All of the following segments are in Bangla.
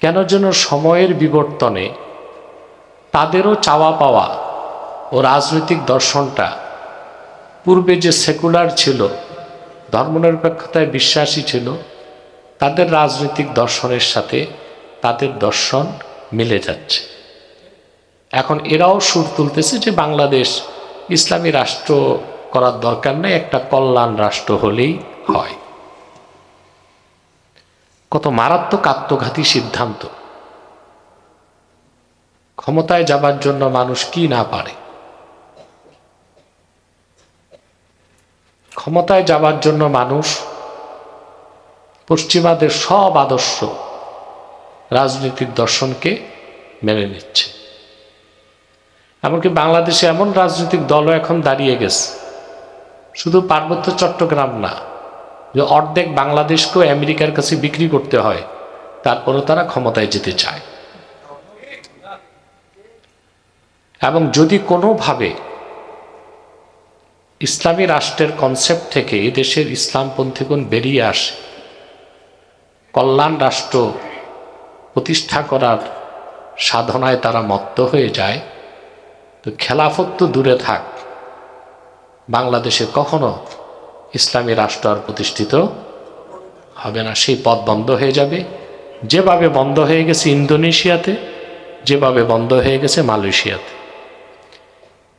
কেন যেন সময়ের বিবর্তনে তাদেরও চাওয়া পাওয়া ও রাজনৈতিক দর্শনটা পূর্বে যে সেকুলার ছিল, ধর্মনিরপেক্ষতায় বিশ্বাসী ছিল, তাদের রাজনৈতিক দর্শনের সাথে তাদের দর্শন মিলে যাচ্ছে। এখন এরাও সুর তুলতেছে যে বাংলাদেশ ইসলামী রাষ্ট্র করার দরকার নেই, একটা কল্যাণ রাষ্ট্র হলেই হয়। কত মারাত্মক আত্মঘাতী সিদ্ধান্ত। ক্ষমতায় যাবার জন্য মানুষ কি না পারে? ক্ষমতায় যাবার জন্য মানুষ পশ্চিমাদের সব আদর্শ রাজনৈতিক দর্শনকে মেনে নিচ্ছে। এমনকি বাংলাদেশে এমন রাজনৈতিক দলও এখন দাঁড়িয়ে গেছে। শুধু পার্বত্য চট্টগ্রাম না যে অর্ধেক বাংলাদেশকেও আমেরিকার কাছে বিক্রি করতে হয় তারপরও তারা ক্ষমতায় যেতে চায়। এবং যদি কোনোভাবে ইসলামী রাষ্ট্রের কনসেপ্ট থেকে দেশের ইসলামপন্থীগণ বেরিয়ে আসে, কল্যাণ রাষ্ট্র প্রতিষ্ঠা করার সাধনায় তারা মত্ত হয়ে যায়, তো খেলাফত তো দূরে থাক। বাংলাদেশে কখনো ইসলামী রাষ্ট্র আর প্রতিষ্ঠিত হবে না, সেই পথ বন্ধ হয়ে যাবে। যেভাবে বন্ধ হয়ে গেছে ইন্দোনেশিয়াতে, যেভাবে বন্ধ হয়ে গেছে মালয়েশিয়াতে।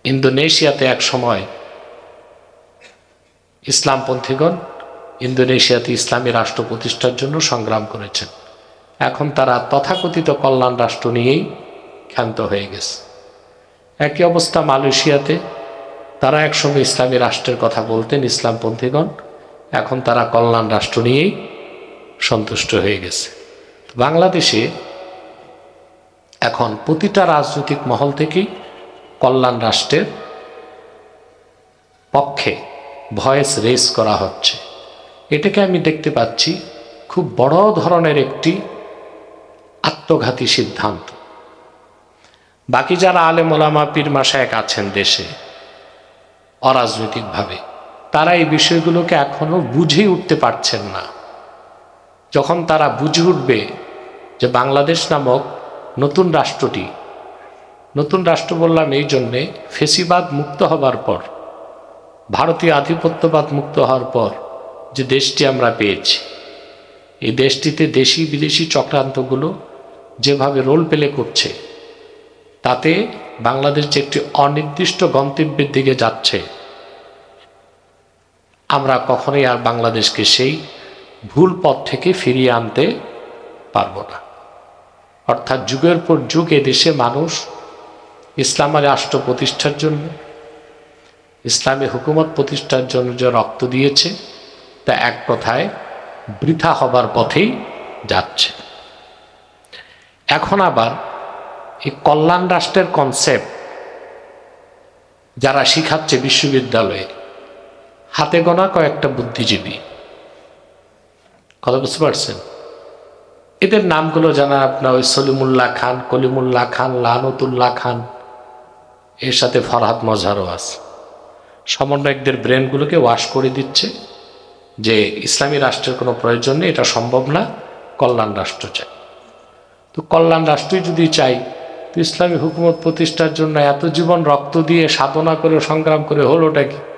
ইন্দোনেশিয়াতে এক সময় ইসলামপন্থীগণ ইন্দোনেশিয়াতে ইসলামী রাষ্ট্র প্রতিষ্ঠার জন্য সংগ্রাম করেছেন। এখন তারা তথাকথিত কল্যাণ রাষ্ট্র নিয়েই ক্ষান্ত হয়ে গেছে। একই অবস্থা মালয়েশিয়াতে। তারা একসময় ইসলামী রাষ্ট্রের কথা বলতেন, ইসলামপন্থীগণ। এখন তারা কল্যাণ রাষ্ট্র নিয়েই সন্তুষ্ট হয়ে গেছে। বাংলাদেশে এখন প্রতিটা রাজনৈতিক মহল থেকেই কল্যাণ রাষ্ট্রের পক্ষে ভয়েস রেস করা হচ্ছে। এটাকে আমি দেখতে পাচ্ছি খুব বড় ধরনের একটি আত্মঘাতী সিদ্ধান্ত। বাকি যারা আলেম ওলামা পীর মাসায়ক আছেন দেশে অরাজনৈতিকভাবে। তারা এই বিষয়গুলোকে এখনও বুঝে উঠতে পারছেন না। যখন তারা বুঝে উঠবে যে বাংলাদেশ নামক নতুন রাষ্ট্রটি, নতুন রাষ্ট্র বললাম এই জন্যে ফেসিবাদ মুক্ত হবার পর, ভারতীয় আধিপত্যবাদ মুক্ত হওয়ার পর যে দেশটি আমরা পেয়েছি, এই দেশটিতে দেশি বিদেশি চক্রান্তগুলো যেভাবে রোল প্লে করছে, তাতে বাংলাদেশ যে একটি অনির্দিষ্ট গন্তব্যের দিকে যাচ্ছে, আমরা কখনোই আর বাংলাদেশকে সেই ভুল পথ থেকে ফিরিয়ে আনতে পারব না। অর্থাৎ যুগের পর যুগ দেশে মানুষ ইসলামী রাষ্ট্র প্রতিষ্ঠার জন্য, ইসলামী হুকুমত প্রতিষ্ঠার জন্য যে রক্ত দিয়েছে, তা এক কথায় বৃথা হবার পথেই যাচ্ছে। এখন আবার এই কল্যাণ রাষ্ট্রের কনসেপ্ট যারা শিখাচ্ছে বিশ্ববিদ্যালয়ে, হাতে গোনা কয়েকটা বুদ্ধিজীবী। কথা বুঝতে পারছেন? এদের নামগুলো জানা আপনার ওই সলিমুল্লাহ খান, কলিমুল্লাহ খান লানতুল্লাহ খান, এর সাথে ফরহাদ মজহারও আছে। সমন্বয়কদের ব্রেনগুলোকে ওয়াশ করে দিচ্ছে যে ইসলামী রাষ্ট্রের কোনো প্রয়োজন নেই, এটা সম্ভব না, কল্যাণ রাষ্ট্র চাই। তো কল্যাণ রাষ্ট্রই যদি চাই ইসলামী হুকুমত প্রতিষ্ঠার জন্য এত জীবন রক্ত দিয়ে সাধনা করে সংগ্রাম করে হলোটা কি?